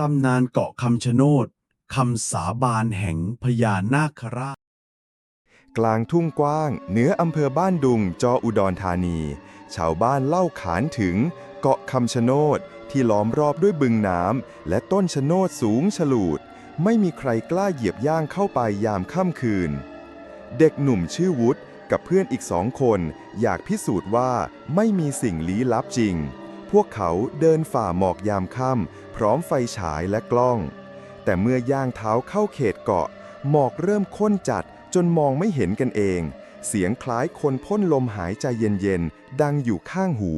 ตำนานเกาะคำชะโนดคำสาบานแห่งพญานาคราช กลางทุ่งกว้าง เหนืออำเภอบ้านดุงจออุดรธานี ชาวบ้านเล่าขานถึงเกาะคำชะโนดที่ล้อมรอบด้วยบึงน้ำและต้นชะโนดสูงฉลูด ไม่มีใครกล้าเหยียบย่างเข้าไปยามค่ำคืน เด็กหนุ่มชื่อวุฒิกับเพื่อนอีกสองคน อยากพิสูจน์ว่าไม่มีสิ่งลี้ลับจริง พวกเขาเดินฝ่าหมอกยามค่ำพร้อมไฟฉายและกล้อง แต่เมื่อย่างเท้าเข้าเขตเกาะ หมอกเริ่มข้นจัดจนมองไม่เห็นกันเอง เสียงคล้ายคนพ่นลมหายใจเย็นๆ ดังอยู่ข้างหู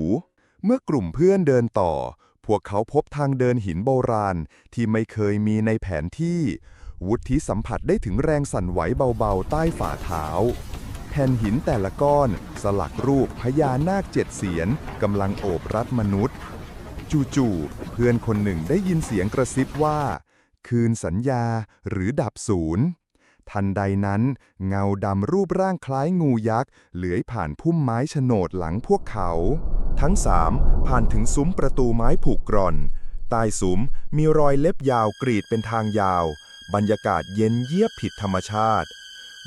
เมื่อกลุ่มเพื่อนเดินต่อ พวกเขาพบทางเดินหินโบราณที่ไม่เคยมีในแผนที่ วุฒิสัมผัสได้ถึงแรงสั่นไหวเบาๆ ใต้ฝ่าเท้า แผ่นหินแต่ละก้อน สลักรูปพญานาคเจ็ดเสียนกำลังโอบรัดมนุษย์ จู่ๆเพื่อนคนหนึ่งได้ยินเสียงกระซิบว่า คืนสัญญาหรือดับศูนย์ทันใดนั้น เงาดำรูปร่างคล้ายงูยักษ์เลื้อยผ่านพุ่มไม้โฉนดหลังพวกเขา ทั้งสามผ่านถึงซุ้มประตูไม้ผูกกร่อนใต้ซุ้มมีรอยเล็บยาวกรีดเป็นทางยาว บรรยากาศเย็นเยียบผิดธรรมชาติ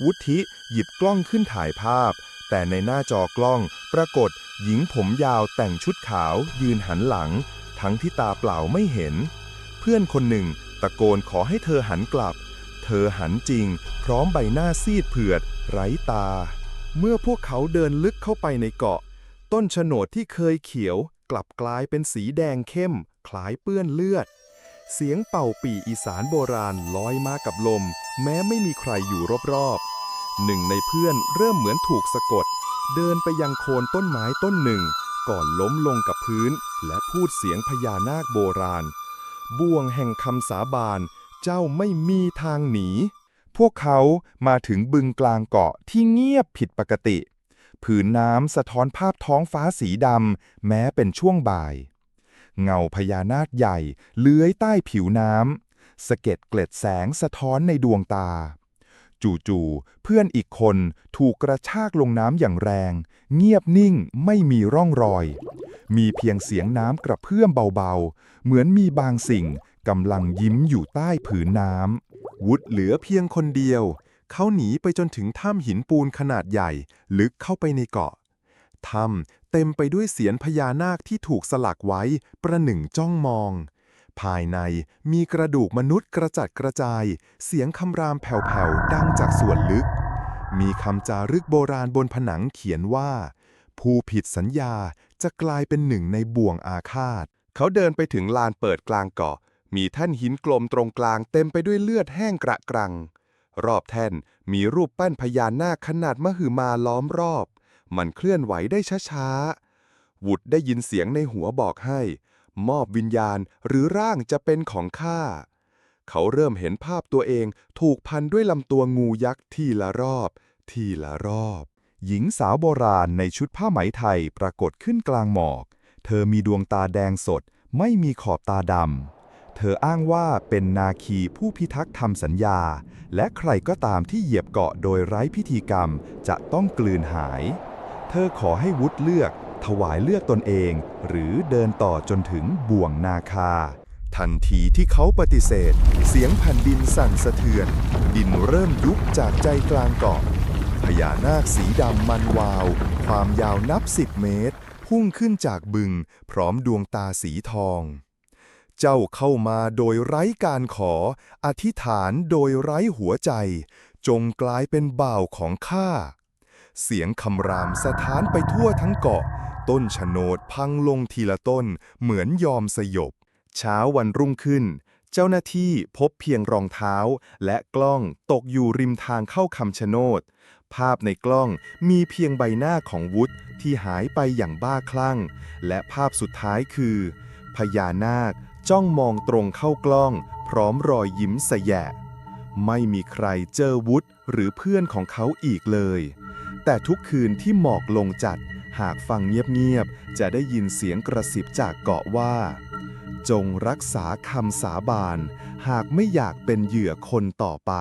วุฒิหยิบกล้องขึ้นถ่ายภาพ แต่ในหน้าจอกล้องปรากฏหญิงผมยาวแต่งชุดขาวยืนหันหลัง ทั้งที่ตาเปล่าไม่เห็น เพื่อนคนหนึ่งตะโกนขอให้เธอหันกลับ เธอหันจริง พร้อมใบหน้าซีดเผือด ไร้ตา เมื่อพวกเขาเดินลึกเข้าไปในเกาะ ต้นโฉนดที่เคยเขียว กลับกลายเป็นสีแดงเข้ม คล้ายเปื้อนเลือด เสียงเป่าปี่อีสานโบราณลอยมากับลม แม้ไม่มีใครอยู่รอบๆหนึ่งในเพื่อนเริ่มเหมือนถูกสะกด เดินไปยังโคนต้นไม้ต้นหนึ่ง ก่อนล้มลงกับพื้น และพูดเสียงพญานาคโบราณ บ่วงแห่งคำสาบาน เจ้าไม่มีทางหนี พวกเขามาถึงบึงกลางเกาะที่เงียบผิดปกติ ผืนน้ำสะท้อนภาพท้องฟ้าสีดำแม้เป็นช่วงบ่าย เงาพญานาคใหญ่เลื้อยใต้ผิวน้ำสะเก็ดเกล็ดแสงสะท้อนในดวงตา จู่ๆเพื่อนอีกคนถูกกระชากลงน้ำอย่างแรง เงียบนิ่งไม่มีร่องรอย มีเพียงเสียงน้ำกระเพื่อมเบาๆ เหมือนมีบางสิ่งกำลังยิ้มอยู่ใต้ผืนน้ำ วุฒเหลือเพียงคนเดียว เขาหนีไปจนถึงถ้ำหินปูนขนาดใหญ่ ลึกเข้าไปในเกาะ ถ้ำเต็มไปด้วยเสียนพญานาคที่ถูกสลักไว้ประหนึ่งจ้องมอง ภายในมีกระดูกมนุษย์กระจัดกระจาย เสียงคำรามแผ่วๆดังจากส่วนลึก มีคำจารึกโบราณบนผนังเขียนว่า ผู้ผิดสัญญาจะกลายเป็นหนึ่งในบ่วงอาฆาต เขาเดินไปถึงลานเปิดกลางเกาะ มีแท่นหินกลมตรงกลางเต็มไปด้วยเลือดแห้งกระกรัง รอบแท่นมีรูปปั้นพญานาคขนาดมหึมาล้อมรอบ มันเคลื่อนไหวได้ช้าๆ วุดได้ยินเสียงในหัวบอกให้ มอบวิญญาณหรือร่างจะเป็นของข้า เขาเริ่มเห็นภาพตัวเองถูกพันด้วยลำตัวงูยักษ์ทีละรอบ ทีละรอบ หญิงสาวโบราณในชุดผ้าไหมไทยปรากฏขึ้นกลางหมอก เธอมีดวงตาแดงสด ไม่มีขอบตาดำเธออ้างว่าเป็นนาคีผู้พิทักษ์ทำสัญญา และใครก็ตามที่เหยียบเกาะโดยไร้พิธีกรรมจะต้องกลืนหาย เธอขอให้วุฒเลือก ถวายเลือกตนเอง หรือเดินต่อจนถึงบ่วงนาคา ทันทีที่เขาปฏิเสธ เสียงแผ่นดินสั่นสะเทือน ดินเริ่มยุบจากใจกลางเกาะพญานาคสีดำมันวาว ความยาวนับสิบเมตร พุ่งขึ้นจากบึง พร้อมดวงตาสีทอง เจ้าเข้ามาโดยไร้การขอ อธิษฐานโดยไร้หัวใจ จงกลายเป็นบ่าวของข้า เสียงคำรามสะท้านไปทั่วทั้งเกาะ ต้นชะโนดพังลงทีละต้นเหมือนยอมสยบ เช้าวันรุ่งขึ้น เจ้าหน้าที่พบเพียงรองเท้า และกล้องตกอยู่ริมทางเข้าคำชะโนด ภาพในกล้องมีเพียงใบหน้าของวุฒที่หายไปอย่างบ้าคลั่ง และภาพสุดท้ายคือ พญานาคจ้องมองตรงเข้ากล้อง พร้อมรอยยิ้มสยะ ไม่มีใครเจอวุฒหรือเพื่อนของเขาอีกเลย แต่ทุกคืนที่หมอกลงจัด หากฟังเงียบๆ จะได้ยินเสียงกระสิบจากเกาะว่า จงรักษาคำสาบาน หากไม่อยากเป็นเหยื่อคนต่อไป